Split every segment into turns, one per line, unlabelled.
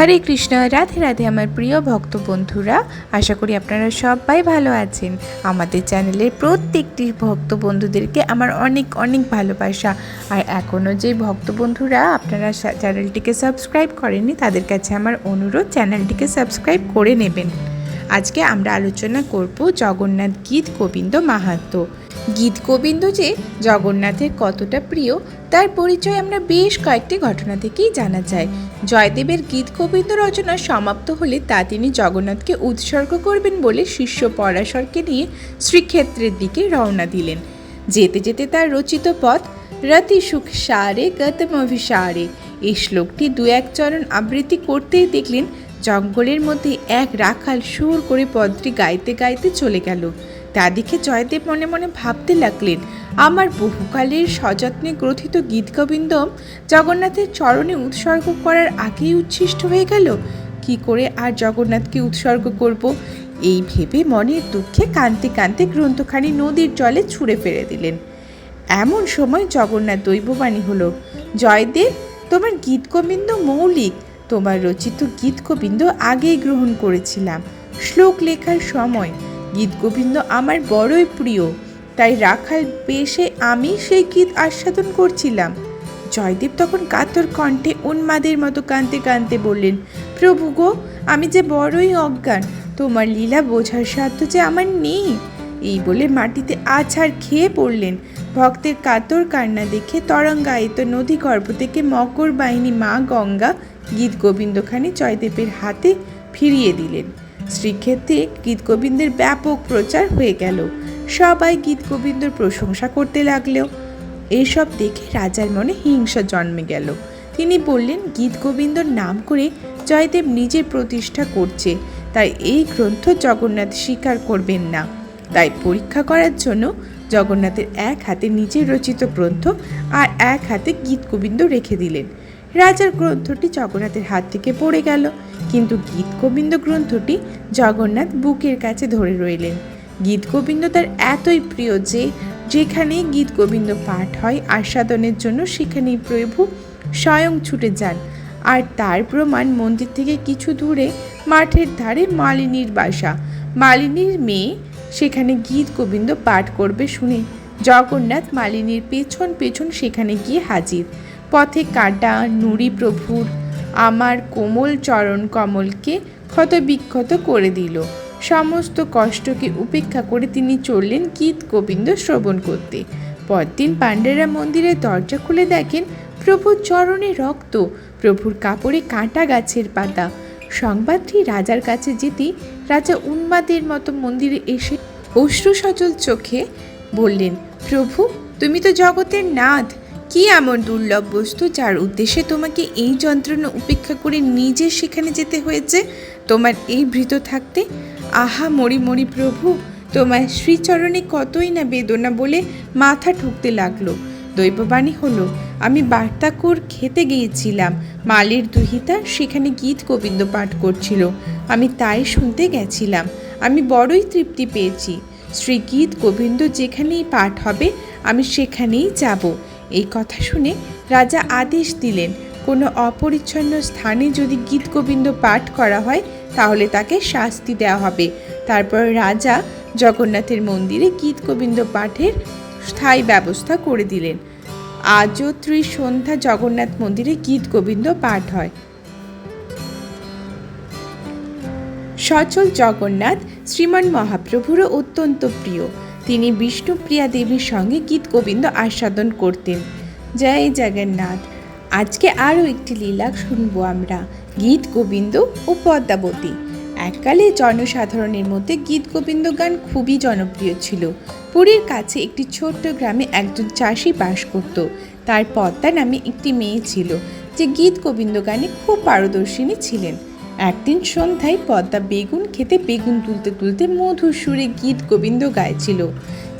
হরে কৃষ্ণ, রাধে রাধে আমার প্রিয় ভক্ত বন্ধুরা। আশা করি আপনারা সবাই ভালো আছেন। আমাদের চ্যানেলের প্রত্যেকটি ভক্ত বন্ধুদেরকে আমার অনেক অনেক ভালোবাসা। আর এখনও যে ভক্ত বন্ধুরা আপনারা চ্যানেলটিকে সাবস্ক্রাইব করেননি, তাদের কাছে আমার অনুরোধ, চ্যানেলটিকে সাবস্ক্রাইব করে নেবেন। আজকে আমরা আলোচনা করব জগন্নাথ গীত গোবিন্দ মাহাত্ম্য। গীত গোবিন্দ যে জগন্নাথের কতটা প্রিয়, তার পরিচয় আমরা বেশ কয়েকটি ঘটনা থেকেই জানা যায়। জয়দেবের গীত গোবিন্দ রচনা সমাপ্ত হলে তা তিনি জগন্নাথকে উৎসর্গ করবেন বলে শিষ্য পরাশরকে নিয়ে শ্রীক্ষেত্রের দিকে রওনা দিলেন। যেতে যেতে তার রচিত পথ, রতি সুখ সারে গতম অভিসারে। এই শ্লোকটি দু এক চরণ আবৃত্তি করতেই দেখলেন, জঙ্গলের মধ্যে এক রাখাল সুর করে পদটি গাইতে গাইতে চলে গেল। তা দেখে জয়দেব মনে মনে ভাবতে লাগলেন, আমার বহুকালের সযত্নে গ্রথিত গীতগোবিন্দম জগন্নাথের চরণে উৎসর্গ করার আগেই উচ্ছিষ্ট হয়ে গেল। কি করে আর জগন্নাথকে উৎসর্গ করব? এই ভেবে মনের দুঃখে কাঁদতে কাঁদতে গ্রন্থখানি নদীর জলে ছুঁড়ে ফেলে দিলেন। এমন সময় জগন্নাথ দৈববাণী হলো, জয়দেব, তোমার গীতগোবিন্দ মৌলিক, তোমার রচিত গীতগোবিন্দ আগেই গ্রহণ করেছিলাম। শ্লোক লেখার সময় গীতগোবিন্দ আমার বড়ই প্রিয়। তাই রাখাল বেশে আমি সেই গীত আস্বাদন করছিলাম। জয়দেব তখন কাতর কণ্ঠে উন্মাদের মতো কাঁদতে কাঁদতে বললেন, প্রভু গো, আমি যে বড়ই অজ্ঞান, তোমার লীলা বোঝার সাধ্য যে আমার নেই? এই বলে মাটিতে আছাড় খেয়ে পড়লেন। ভক্তের কাতর কান্না দেখে তরঙ্গায়িত নদী গর্ভ থেকে মকর বাহিনী মা গঙ্গা গীত গোবিন্দখানি জয়দেবের হাতে ফিরিয়ে দিলেন। শ্রীক্ষেত্রে গীত গোবিন্দের ব্যাপক প্রচার হয়ে গেল। সবাই গীত গোবিন্দর প্রশংসা করতে লাগলেও এইসব দেখে রাজার মনে হিংসা জন্মে গেল। তিনি বললেন গীত গোবিন্দর নাম করে জয়দেব নিজের প্রতিষ্ঠা করছে। তাই এই গ্রন্থ জগন্নাথ স্বীকার করবেন না। তাই পরীক্ষা করার জন্য জগন্নাথের এক হাতে নিজের রচিত গ্রন্থ আর এক হাতে গীত গোবিন্দ রেখে দিলেন। রাজার গ্রন্থটি জগন্নাথের হাত থেকে পড়ে গেল। কিন্তু গীত গোবিন্দ গ্রন্থটি জগন্নাথ বুকের কাছে ধরে রইলেন। গীত গোবিন্দ তার এতই প্রিয় যে যেখানেই গীত গোবিন্দ পাঠ হয় আস্বাদনের জন্য সেখানেই প্রভু স্বয়ং ছুটে যান। আর তার প্রমাণ মন্দির থেকে কিছু দূরে মাঠের ধারে মালিনীর বাসা। মালিনীর মেয়ে সেখানে গীত গোবিন্দ পাঠ করবে শুনে জগন্নাথ মালিনীর পেছন পেছন সেখানে গিয়ে হাজির। পথে কাটা নুড়ি প্রভুর আমার কোমল চরণ কমলকে ক্ষতবিক্ষত করে দিল। সমস্ত কষ্টকে উপেক্ষা করে তিনি চললেন গীত গোবিন্দ শ্রবণ করতে। পরদিন পাণ্ডেরা মন্দিরের দরজা খুলে দেখেন প্রভুর চরণে রক্ত, প্রভুর কাপড়ে কাঁটা গাছের পাতা। সংবাদটি রাজার কাছে যেতেই রাজা উন্মাদের মতো মন্দিরে এসে অশ্রু সচল চোখে বললেন, প্রভু, তুমি তো জগতের নাথ কি এমন দুর্লভ বস্তু যার উদ্দেশ্যে তোমাকে এই যন্ত্রণা উপেক্ষা করে নিজে সেখানে যেতে হয়েছে? তোমার এই ভৃত থাকতে? আহা মরি মরি প্রভু, তোমার শ্রীচরণে কতই না বেদনা বলে মাথা ঠুকতে লাগল। দৈববাণী হলো, আমি বার্তাকুর খেতে গিয়েছিলাম। মালির দুহিতা সেখানে গীত গোবিন্দ পাঠ করছিল। আমি তাই শুনতে গেছিলাম। আমি বড়ই তৃপ্তি পেয়েছি। শ্রী গীত গোবিন্দ যেখানেই পাঠ হবে, আমি সেখানেই যাব। এই কথা শুনে রাজা আদেশ দিলেন, কোনো অপরিচ্ছন্ন স্থানে যদি গীত গোবিন্দ পাঠ করা হয়, তাহলে তাকে শাস্তি দেওয়া হবে। তারপর রাজা জগন্নাথের মন্দিরে গীত গোবিন্দ পাঠের স্থায়ী ব্যবস্থা করে দিলেন। আজও ত্রিসন্ধ্যা জগন্নাথ মন্দিরে গীত গোবিন্দ পাঠ হয়। সচল জগন্নাথ শ্রীমান মহাপ্রভুরও অত্যন্ত প্রিয়। তিনি বিষ্ণুপ্রিয়া দেবীর সঙ্গে গীত গোবিন্দ আস্বাদন করতেন। জয় জগন্নাথ। আজকে আরও একটি লীলা শুনব আমরা, গীত গোবিন্দ ও পদ্মাবতী। এককালে জনসাধারণের মধ্যে গীত গোবিন্দ গান খুবই জনপ্রিয় ছিল। পুরীর কাছে একটি ছোট্ট গ্রামে একজন চাষি বাস করত। তার পদ্মা নামে একটি মেয়ে ছিল, যে গীত গোবিন্দ গানে খুব পারদর্শিনী ছিলেন। একদিন সন্ধ্যায় পদ্মা বেগুন খেতে বেগুন তুলতে তুলতে মধুর সুরে গীত গোবিন্দ গাইছিল।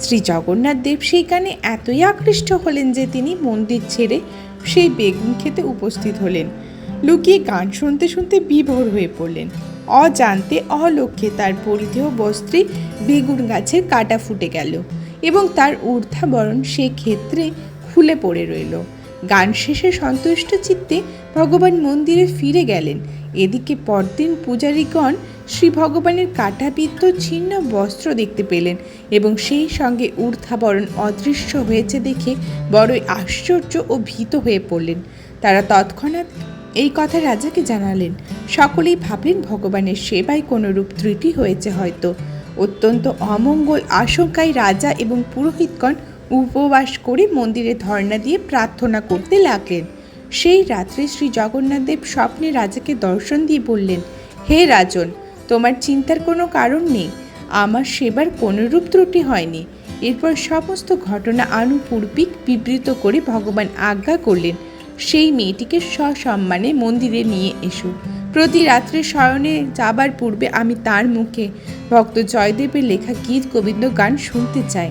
শ্রী জগন্নাথ দেব সেই গানে এতই আকৃষ্ট হলেন যে তিনি মন্দির ছেড়ে সেই বেগুন খেতে উপস্থিত হলেন। লুকিয়ে গান শুনতে শুনতে বিভোর হয়ে পড়লেন। অজান্তে অলক্ষ্যে তার পরিধেয় বস্ত্রে বেগুন গাছের কাটা ফুটে গেল এবং তার ঊর্ধ্বাবরণ সে ক্ষেত্রে খুলে পড়ে রইল। গান শেষে সন্তুষ্ট চিত্তে ভগবান মন্দিরে ফিরে গেলেন। এদিকে পরদিন পূজারীগণ শ্রী ভগবানের কাটাবিদ্ধ ছিন্ন বস্ত্র দেখতে পেলেন এবং সেই সঙ্গে ঊর্ধ্বাবরণ অদৃশ্য হয়েছে দেখে বড়ই আশ্চর্য ও ভীত হয়ে পড়লেন। তারা তৎক্ষণাৎ এই কথা রাজাকে জানালেন, সকলেই ভাবলেন ভগবানের সেবায় কোনো রূপ ত্রুটি হয়েছে হয়তো। অত্যন্ত অমঙ্গল আশঙ্কায় রাজা এবং পুরোহিতগণ উপবাস করে মন্দিরে ধর্ণা দিয়ে প্রার্থনা করতে লাগলেন। সেই রাত্রে শ্রী জগন্নাথদেব স্বপ্নে রাজাকে দর্শন দিয়ে বললেন, হে রাজন, তোমার চিন্তার কোনো কারণ নেই। আমার সেবার কোনোরূপ ত্রুটি হয়নি। এরপর সমস্ত ঘটনা আনুপূর্বিক বিবৃত করে ভগবান আজ্ঞা করলেন, সেই মেয়েটিকে সসম্মানে মন্দিরে নিয়ে এসো। প্রতি রাত্রে শয়নে যাবার পূর্বে আমি তার মুখে ভক্ত জয়দেবের লেখা গীত গোবিন্দ গান শুনতে চাই।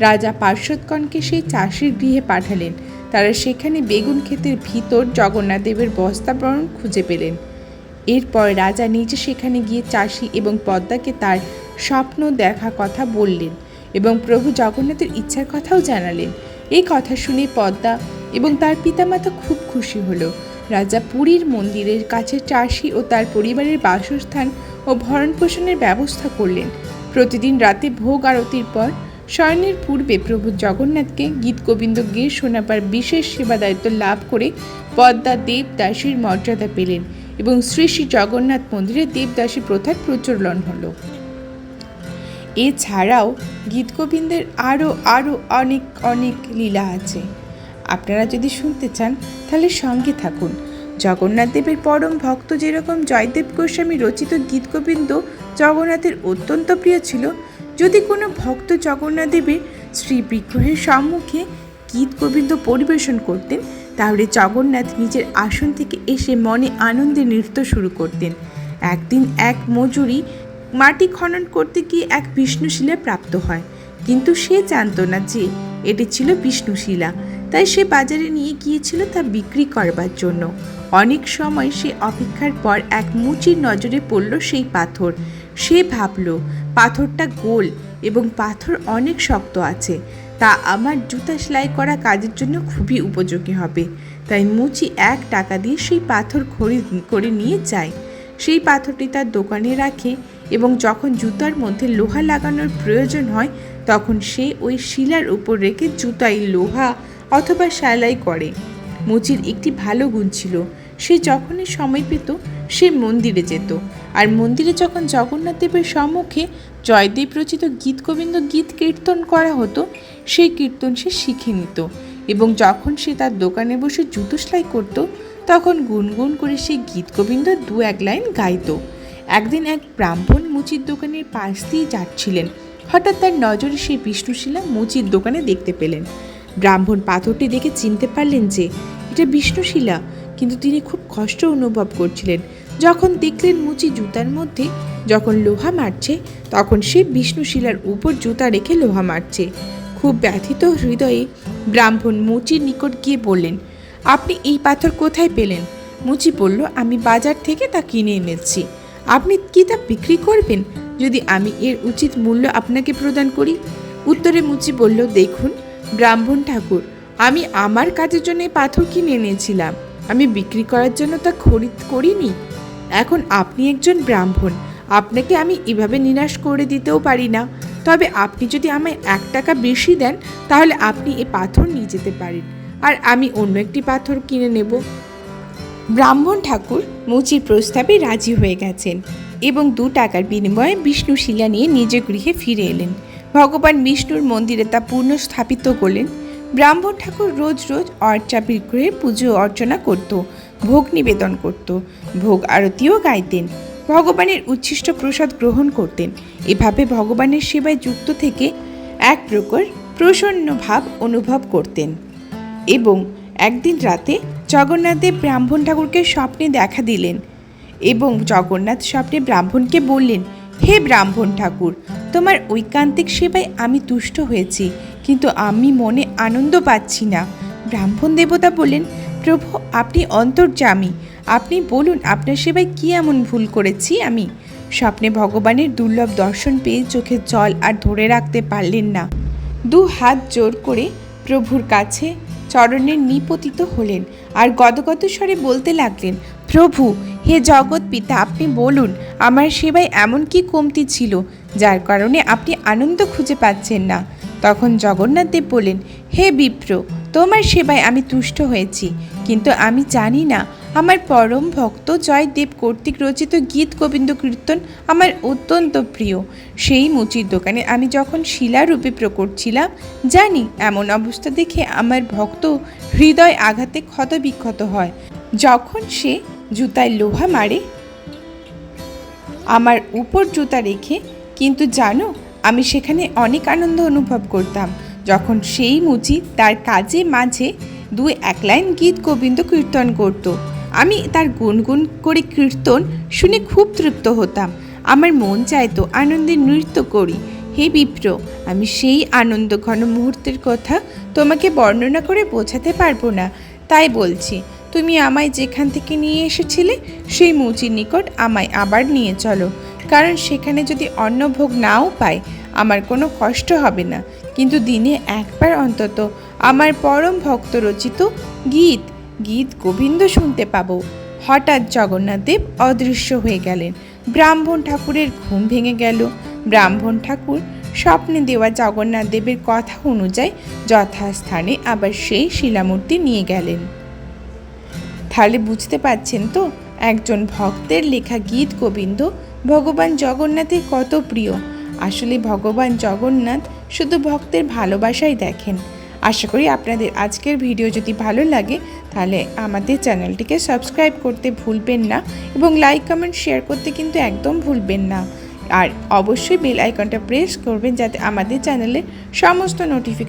রাজা পার্শ্বদগণকে সেই চাষির গৃহে পাঠালেন। তারা সেখানে বেগুন ক্ষেতের ভিতর জগন্নাথ দেবের বস্তাবরণ খুঁজে পেলেন। এরপর রাজা নিজে সেখানে গিয়ে চাষি এবং পদ্মাকে তার স্বপ্ন দেখা কথা বললেন এবং প্রভু জগন্নাথের ইচ্ছার কথাও জানালেন। এই কথা শুনে পদ্মা এবং তার পিতামাতা খুব খুশি হলো। রাজা পুরীর মন্দিরের কাছে চাষি ও তার পরিবারের বাসস্থান ও ভরণ পোষণের ব্যবস্থা করলেন। প্রতিদিন রাতে ভোগ আরতির পর শয়নের পূর্বে প্রভু জগন্নাথকে গীত গোবিন্দ গেয়ে শোনাবার বিশেষ সেবা দায়িত্ব লাভ করে পদ্মা দেবদাসীর মর্যাদা পেলেন এবং শ্রী শ্রী জগন্নাথ মন্দিরে দেবদাসী প্রথার প্রচলন হলো। এছাড়াও গীতগোবিন্দের আরও আরও অনেক অনেক লীলা আছে। আপনারা যদি শুনতে চান, তাহলে সঙ্গে থাকুন। জগন্নাথ দেবের পরম ভক্ত যেরকম জয়দেব গোস্বামী রচিত গীতগোবিন্দ জগন্নাথের অত্যন্ত প্রিয় ছিল যদি কোনো ভক্ত জগন্নাথ দেবের শ্রী বিগ্রহের সম্মুখে গীত গোবিন্দ পরিবেশন করতেন, তাহলে জগন্নাথ নিজের আসন থেকে এসে মনে আনন্দে নৃত্য শুরু করতেন। একদিন এক মজুরি মাটি খনন করতে গিয়ে এক বিষ্ণুশিলা প্রাপ্ত হয়। কিন্তু সে জানতো না যে এটি ছিল বিষ্ণুশিলা। তাই সে বাজারে নিয়ে গিয়েছিল তা বিক্রি করবার জন্য। অনেক সময় সে অপেক্ষার পর এক মুচির নজরে পড়ল সেই পাথর। সে ভাবল, পাথরটা গোল এবং পাথর অনেক শক্ত আছে, তা আমার জুতা সেলাই করা কাজের জন্য খুবই উপযোগী হবে। তাই মুচি এক টাকা দিয়ে সেই পাথর খরিদ করে নিয়ে যায়। সেই পাথরটি তার দোকানে রাখে এবং যখন জুতার মধ্যে লোহা লাগানোর প্রয়োজন হয়, তখন সে ওই শিলার উপর রেখে জুতায় লোহা অথবা সেলাই করে। মুচির একটি ভালো গুণ ছিল, সে যখনই সময় পেত, সে মন্দিরে যেত। আর মন্দিরে যখন জগন্নাথ দেবের সম্মুখে জয়দেব রচিত গীত গোবিন্দ গীত কীর্তন করা হতো, সেই কীর্তন সে শিখে নিত। এবং যখন সে তার দোকানে বসে জুতো সেলাই করতো, তখন গুনগুন করে সে গীত গোবিন্দ দু এক লাইন গাইতো। একদিন এক ব্রাহ্মণ মুচির দোকানের পাশ দিয়ে যাচ্ছিলেন। হঠাৎ তার নজরে সেই বিষ্ণুশিলা মুচির দোকানে দেখতে পেলেন। ব্রাহ্মণ পাথরটি দেখে চিনতে পারলেন যে, এটা বিষ্ণুশিলা কিন্তু তিনি খুব কষ্ট অনুভব করছিলেন। যখন দেখলেন মুচি জুতার মধ্যে যখন লোহা মারছে, তখন সে বিষ্ণুশিলার উপর জুতা রেখে লোহা মারছে। খুব ব্যথিত হৃদয়ে ব্রাহ্মণ মুচির নিকট গিয়ে বললেন, আপনি এই পাথর কোথায় পেলেন? মুচি বলল, আমি বাজার থেকে তা কিনে এনেছি। আপনি কি তা বিক্রি করবেন? যদি আমি এর উচিত মূল্য আপনাকে প্রদান করি? উত্তরে মুচি বলল, দেখুন, ব্রাহ্মণ ঠাকুর, আমি আমার কাজের জন্য পাথর কিনে এনেছিলাম। আমি বিক্রি করার জন্য তা খরিদ করিনি। এখন আপনি একজন ব্রাহ্মণ, আপনাকে আমি এভাবে নিরাশ করে দিতেও পারি না। তবে আপনি যদি আমায় এক টাকা বেশি দেন, তাহলে আপনি এ পাথর নিয়ে যেতে পারেন। আর আমি অন্য একটি পাথর কিনে নেব। ব্রাহ্মণ ঠাকুর মুচির প্রস্তাবে রাজি হয়ে গেছেন এবং দু টাকার বিনিময়ে বিষ্ণু শিলা নিয়ে নিজ গৃহে ফিরে এলেন। ভগবান বিষ্ণুর মন্দিরে তা পুনঃ স্থাপিত করলেন। ব্রাহ্মণ ঠাকুর রোজ রোজ অর্চা বিগ্রহে পুজো অর্চনা করত ভোগ নিবেদন করত। ভোগ আরতিও গাইতেন। ভগবানের উচ্ছিষ্ট প্রসাদ গ্রহণ করতেন। এভাবে ভগবানের সেবায় যুক্ত থেকে এক প্রকার প্রসন্ন ভাব অনুভব করতেন। এবং একদিন রাতে জগন্নাথদেব ব্রাহ্মণ ঠাকুরকে স্বপ্নে দেখা দিলেন এবং জগন্নাথ স্বপ্নে ব্রাহ্মণকে বললেন, হে ব্রাহ্মণ ঠাকুর, তোমার ঐকান্তিক সেবায় আমি তুষ্ট হয়েছি, কিন্তু আমি মনে আনন্দ পাচ্ছি না। ব্রাহ্মণ দেবতা বললেন প্রভু আপনি অন্তর্যামী। আপনি বলুন, আপনার সেবায় কী এমন ভুল করেছি আমি? স্বপ্নে ভগবানের দুর্লভ দর্শন পেয়ে চোখে জল আর ধরে রাখতে পারলেন না। দু হাত জোর করে প্রভুর কাছে চরণের নিপতিত হলেন আর গদগদ স্বরে বলতে লাগলেন, প্রভু, হে জগৎ পিতা, আপনি বলুন, আমার সেবায় এমন কি কমতি ছিল, যার কারণে আপনি আনন্দ খুঁজে পাচ্ছেন না? তখন জগন্নাথ দেব বলেন হে বিপ্র তোমার সেবায় আমি তুষ্ট হয়েছি, কিন্তু আমি জানি না, আমার পরম ভক্ত জয়দেব কর্তৃক রচিত গীত গোবিন্দ কীর্তন আমার অত্যন্ত প্রিয়। সেই মুচির দোকানে আমি যখন শিলারূপে প্রকট ছিলাম, জানি এমন অবস্থা দেখে আমার ভক্ত হৃদয় আঘাতে ক্ষতবিক্ষত হয়। যখন সে জুতায় লোহা মারে, আমার উপর জুতা রেখে, কিন্তু জানো, আমি সেখানে অনেক আনন্দ অনুভব করতাম। যখন সেই মুচি তার কাজে মাঝে দু এক লাইন গীত গোবিন্দ কীর্তন করত। আমি তার গুনগুন করে কীর্তন শুনে খুব তৃপ্ত হতাম। আমার মন চাইতো আনন্দে নৃত্য করি। হে বিপ্র, আমি সেই আনন্দ ঘন মুহূর্তের কথা তোমাকে বর্ণনা করে বোঝাতে পারব না। তাই বলছি, তুমি আমায় যেখান থেকে নিয়ে এসেছিলে সেই মুচির নিকট আমায় আবার নিয়ে চলো। কারণ সেখানে যদি অন্নভোগ নাও পাই আমার কোনো কষ্ট হবে না। কিন্তু দিনে একবার অন্তত আমার পরম ভক্ত রচিত গীত গীত গোবিন্দ শুনতে পাবো। হঠাৎ জগন্নাথদেব অদৃশ্য হয়ে গেলেন। ব্রাহ্মণ ঠাকুরের ঘুম ভেঙে গেল। ব্রাহ্মণ ঠাকুর স্বপ্নে দেওয়া জগন্নাথ দেবের কথা অনুযায়ী যথাস্থানে আবার সেই শিলামূর্তি নিয়ে গেলেন। তাহলে বুঝতে পারছেন তো, একজন ভক্তের লেখা গীত গোবিন্দ ভগবান জগন্নাথের কত প্রিয়। আসলে ভগবান জগন্নাথ শুধু ভক্তের ভালোবাসাই দেখেন। আশা করি আপনাদের আজকের ভিডিও যদি ভালো লাগে, তাহলে আমাদের চ্যানেলটিকে সাবস্ক্রাইব করতে ভুলবেন না এবং লাইক, কমেন্ট, শেয়ার করতে কিন্তু একদম ভুলবেন না। আর অবশ্যই বেল আইকনটা প্রেস করবেন যাতে আমাদের চ্যানেলে সমস্ত নোটিফিকেশন